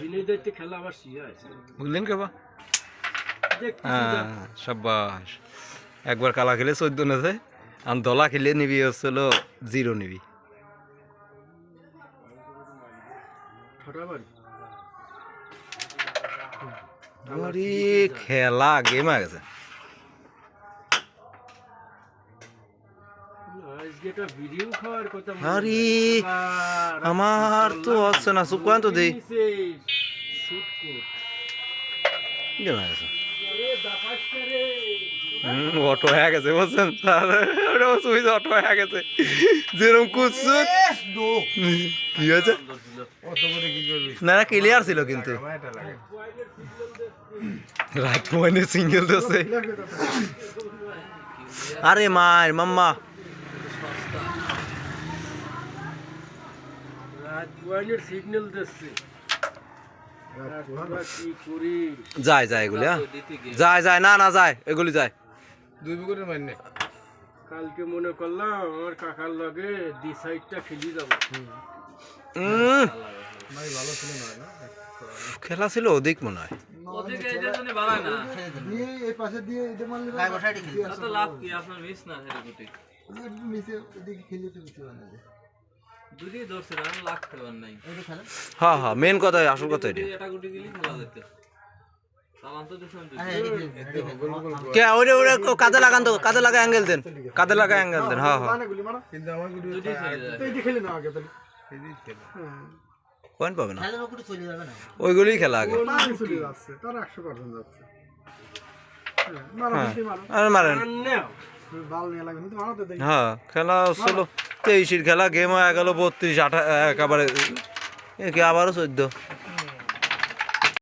দিনে খেলা আবার শিয়া আছে বুঝলেন কেবা হ্যাঁ সাব্বাস। একবার কালা খেলে চোদ্দ নেছে আর দলা খেলে নিবি হচ্ছিল জিরো নিবি। খেলা গেম আছে গেছে। আরে আমার তো হচ্ছে না করেন তো দেই। অটো হয়ে গেছে ওটা সুইচ অটো হয়ে গেছে। যেরকম কুচুত কি হয়েছে? না না ক্লিয়ার ছিল কিন্তু। রাত সিঙ্গেল দোষে আরে মায়ের মাম্মা রাত ওয়াইনের সিগন্যাল দিচ্ছে। যায় যায় এগুলি হ্যাঁ। যায় যায় না না যায় এগুলি যায়। দুই বিকেটের মাইনে। কালকে মনে করলাম আমার কাকার লগে দি সাইডটা খেলি যাব। উম, ভাই ভালো ছিল না না? খেলা ছিল অধিক মনে হয়। ওদিকে এটার জন্য বাড়ায় না। দিয়ে এই পাশে দিয়ে এটা মারলে তাতে লাভ কি? আপনার মিস না হেরে গুটি নিচে এদিকে খেলে তো কিছু বানা ধরছে না লাখ খেলবার নাই হ্যাঁ হ্যাঁ মেন কথা আসল কথা এটা এটা গুটি খেলা যেত। কে ওরে ওরে কো- লাগান তো কাজে লাগা অ্যাঙ্গেল দেন কাজে লাগা অ্যাঙ্গেল দেন হ্যাঁ হ্যাঁ। খেলে না আগে পয়েন্ট পাবে না। ওইগুলোই খেলা হ্যাঁ, মারো হ্যাঁ। আর মারেন। হ্যাঁ খেলা তেইশের খেলা গেম হয়ে গেল বত্রিশ আঠা একেবারে আবারও চোদ্দ?